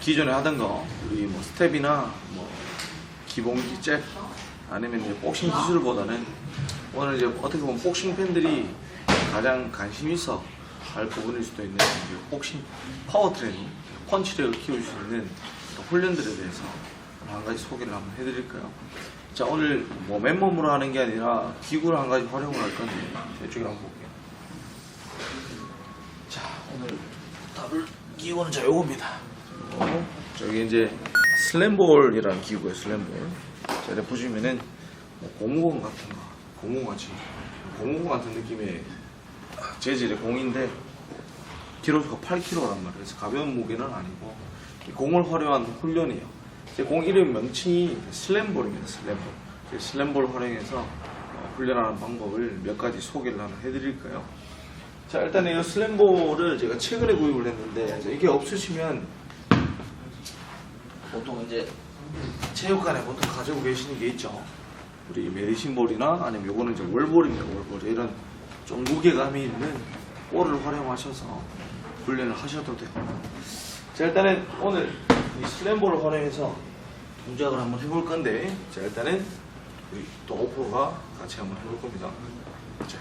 기존에 하던 거 우리 뭐 스텝이나 뭐 기본기 잭 아니면 이제 복싱 기술보다는 오늘 이제 어떻게 보면 복싱 팬들이 가장 관심 있어 할 부분일 수도 있는 이제 복싱 파워 트레이닝 펀치력을 키울 수 있는 훈련들에 대해서 한 가지 소개를 한번 해드릴까요? 자 오늘 뭐 맨몸으로 하는 게 아니라 기구를 한 가지 활용을 할 건데 이쪽에 한번 볼게요. 답을 기구는 자 요겁니다. 요거. 저기 이제 슬램볼이라는 기구예요 슬램볼. 자 이렇게 보시면은 뭐 고무공 같은 거 고무 같이 고무공 같은 느낌의 재질의 공인데 키로수가 8kg란 말이에요. 그래서 가벼운 무게는 아니고 이 공을 활용한 훈련이에요. 이제 공 이름 명칭이 슬램볼입니다. 슬램볼. 이 슬램볼 활용해서 어, 훈련하는 방법을 몇 가지 소개를 하나 해드릴까요? 자 일단 이 슬램볼을 제가 최근에 구입을 했는데 이게 없으시면 보통 이제 체육관에 보통 가지고 계시는 게 있죠. 우리 메디신볼이나 아니면 요거는 이제 월볼입니다. 월볼 이런 좀 무게감이 있는 볼을 활용하셔서 훈련을 하셔도 돼요. 자 일단은 오늘 이 슬램볼을 활용해서 동작을 한번 해볼 건데 자 일단은 우리 또 오프로가 같이 한번 해볼 겁니다. 자,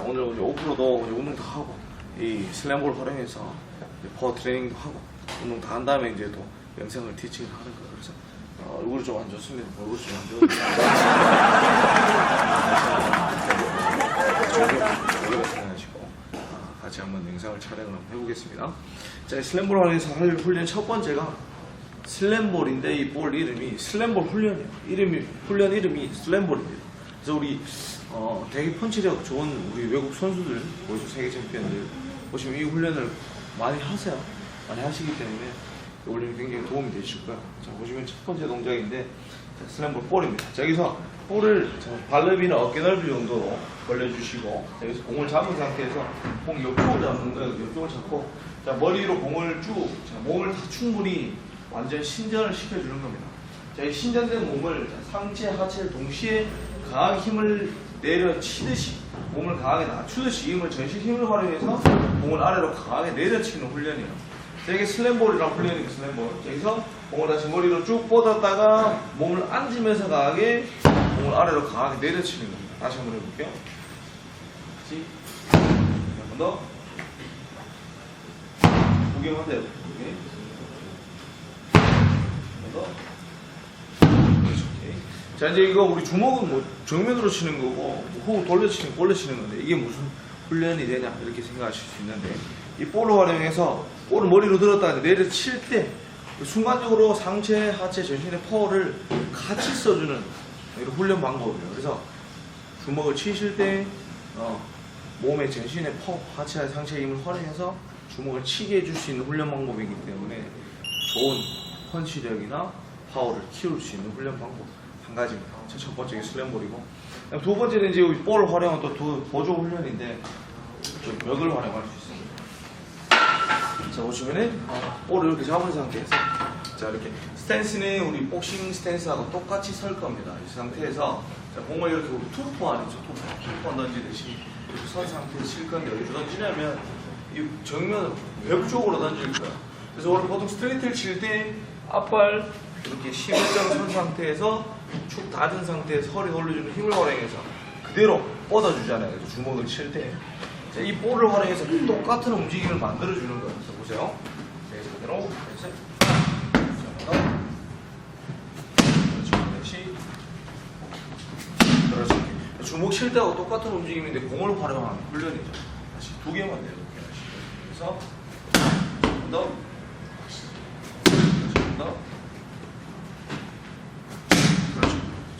오늘 이제 오프로도 운동 다 하고 이 슬램볼 활용해서 파워 트레이닝도 하고 운동 다 한 다음에 이제 또 영상을 티칭을 하는 거예요. 그래서 어, 얼굴이 좀 안 좋습니다. 얼굴이 좀 안 좋은데 아, 같이 한번 영상을 촬영을 한번 해보겠습니다. 자, 이 슬램볼 활용해서 할 훈련 첫 번째가 슬램볼인데 이 볼 이름이 슬램볼 훈련이에요. 이름이 훈련 이름이 슬램볼입니다. 그래서 우리 어, 되게 펀치력 좋은 우리 외국 선수들, 보이죠 세계 챔피언들 보시면 이 훈련을 많이 하세요. 많이 하시기 때문에 이 훈련이 굉장히 도움이 되실 거예요. 자 보시면 첫 번째 동작인데 자, 슬램볼 볼입니다. 자, 여기서 볼을 자, 발레비나 어깨 넓이 정도로 벌려주시고 자, 여기서 공을 잡은 상태에서 공 옆쪽을 잡는 거예요. 옆쪽을 잡고 자 머리로 공을 쭉 자, 몸을 다 충분히 완전 신전을 시켜주는 겁니다. 자, 이 신전된 몸을 자, 상체, 하체를 동시에 강하게 힘을 내려치듯이 몸을 강하게 낮추듯이 힘을 전신 힘을 활용해서 공을 아래로 강하게 내려치는 훈련이에요. 자, 이게 슬램볼이라는 훈련이에요. 슬램볼. 자, 여기서 공을 다시 머리로 쭉 뻗었다가 몸을 앉으면서 강하게 공을 아래로 강하게 내려치는 겁니다. 다시 한번 해볼게요. 다시 한번 더. 구경하세요. 오케이. 한번 더. 자 이제 이거 우리 주먹은 뭐 정면으로 치는 거고 뭐후 돌려 치는 볼로 치는 건데 이게 무슨 훈련이 되냐 이렇게 생각하실 수 있는데 이 볼을 활용해서 볼을 머리로 들었다가 내려 칠 때 순간적으로 상체, 하체, 전신의 파워를 같이 써주는 이런 훈련 방법이에요. 그래서 주먹을 치실 때 어, 몸의 전신의 파워, 하체, 상체 힘을 활용해서 주먹을 치게 해줄 수 있는 훈련 방법이기 때문에 좋은 펀치력이나 파워를 키울 수 있는 훈련 방법 한 가지입니다. 자, 첫 번째 게 슬램볼이고 두 번째는 이제 이 볼을 활용한 또 두- 보조 훈련인데 저 벽을 활용할 수 있습니다. 자 보시면은 볼을 이렇게 잡은 상태에서 자 이렇게 스탠스는 우리 복싱 스탠스하고 똑같이 설 겁니다. 이 상태에서 자, 공을 이렇게 투포 아니죠 투포 투포 던지듯이 이렇게 선 상태에서 칠 건데 어디로 던지냐면 이 정면으로 벽 쪽으로 던질 거야. 그래서 원래 보통 스트레이트를 칠 때 앞발 이렇게 15장 선 상태에서 축 닫은 상태에서 허리 올려주는 힘을 활용해서 그대로 뻗어주잖아요. 그래서 주먹을 칠 때. 자, 이 볼을 활용해서 똑같은 움직임을 만들어주는 거예요. 그래서 보세요. 자, 그래서 그대로. 그렇죠. 다시. 그렇죠. 주먹 칠 때하고 똑같은 움직임인데 공을 활용하는 훈련이죠. 다시 두 개만. 다시. 그래서 한번 더. 그렇죠. 한번 더.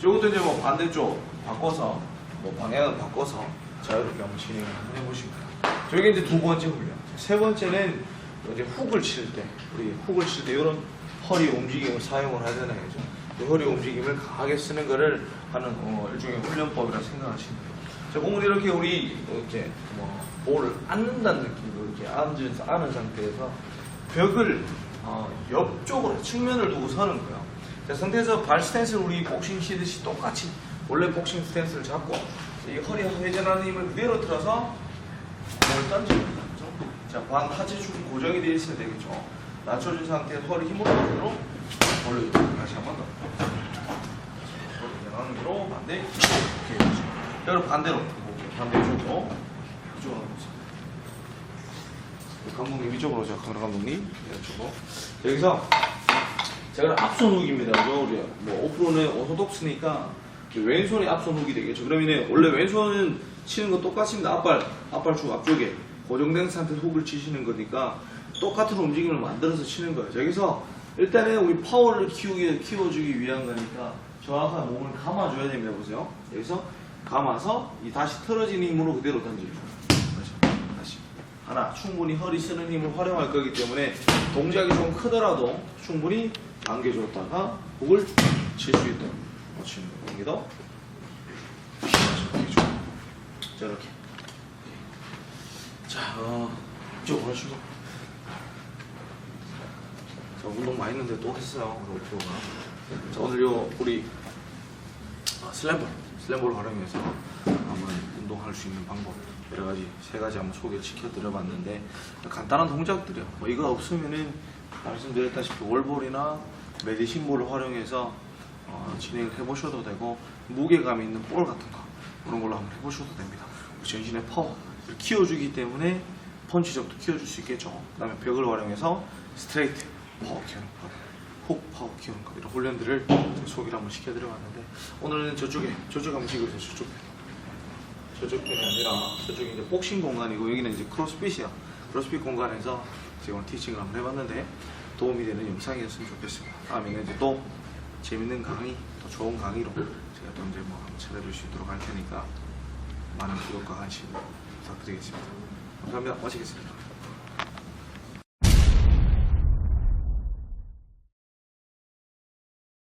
이것도 이제 뭐 반대쪽 바꿔서 뭐 방향을 바꿔서 자유롭게 한번 진행을 해보시고요. 저게 이제 두 번째 훈련. 세 번째는 이제 훅을 칠 때, 우리 훅을 칠 때 이런 허리 움직임을 사용을 하잖아요. 이 허리 움직임을 강하게 쓰는 거를 하는 어, 일종의 훈련법이라 생각하시면 돼요. 자, 공을 이렇게 우리 이렇게 뭐 볼을 앉는다는 느낌으로 이렇게 앉은, 앉은 상태에서 벽을 어, 옆쪽으로 측면을 두고 서는 거예요. 자, 상태에서 발 스탠스를 우리 복싱 치듯이 똑같이 원래 복싱 스탠스를 잡고 이 허리 회전하는 힘을 그대로 틀어서 공을 던집니다. 자, 반 하체 축이 고정이 되어 있어야 되겠죠. 낮춰준 상태에서 허리 힘으로 반대로 올려주고 다시 한 번 더. 허리 대로 반대. 이렇게 해주죠. 자, 그럼 반대로. 반대쪽으로. 이쪽으로 가보세요. 감독님 이쪽으로 오죠. 카메라 감독님. 이쪽으로. 여기서 제가 앞손 훅입니다. 그죠? 우리 뭐 오프로는 오소독스니까 왼손이 앞손 훅이 되겠죠. 그러면 원래 왼손은 치는 거 똑같습니다. 앞발, 앞발 축 앞쪽에 고정된 상태에서 훅을 치시는 거니까 똑같은 움직임을 만들어서 치는 거예요. 여기서 일단은 우리 파워를 키우기, 키워주기 위한 거니까 정확한 몸을 감아줘야 됩니다. 보세요. 여기서 감아서 이 다시 틀어진 힘으로 그대로 다시. 하나, 충분히 허리 쓰는 힘을 활용할 거기 때문에 동작이 좀 크더라도 충분히 안겨줬다가 목을 칠 수 있도록. 이렇게 줘. 자, 이렇게. 자, 어, 이쪽으로 하시고. 자, 운동 많이 했는데 또 했어요. 오늘 목표가. 자, 오늘 요, 우리 아, 슬램볼, 슬램볼을 활용해서 한번 운동할 수 있는 방법 여러 가지 세 가지 한번 소개시켜 드려봤는데 간단한 동작들이요. 뭐 이거 없으면은 말씀드렸다시피 월볼이나 메디신볼을 활용해서 어, 진행을 해보셔도 되고 무게감 있는 볼 같은 거 그런 걸로 한번 해보셔도 됩니다. 전신의 파워를 키워주기 때문에 펀치력도 키워줄 수 있겠죠. 그 다음에 벽을 활용해서 스트레이트 파워 키우는 거, 훅 파워 키우는 거 이런 훈련들을 소개를 한번 시켜드려봤는데 오늘은 저쪽에 저쪽 한번 찍어주세요. 저쪽 편. 저쪽 편이 아니라 저쪽이 이제 복싱 공간이고 여기는 이제 크로스핏이야. 크로스핏 공간에서 제가 오늘 티칭을 한번 해봤는데 도움이 되는 영상이었으면 좋겠습니다. 다음에는 이제 또 재밌는 강의, 또 좋은 강의로 제가 또 이제 뭐 한번 찾아뵐 수 있도록 할 테니까 많은 구독과 관심 부탁드리겠습니다. 감사합니다. 마치겠습니다.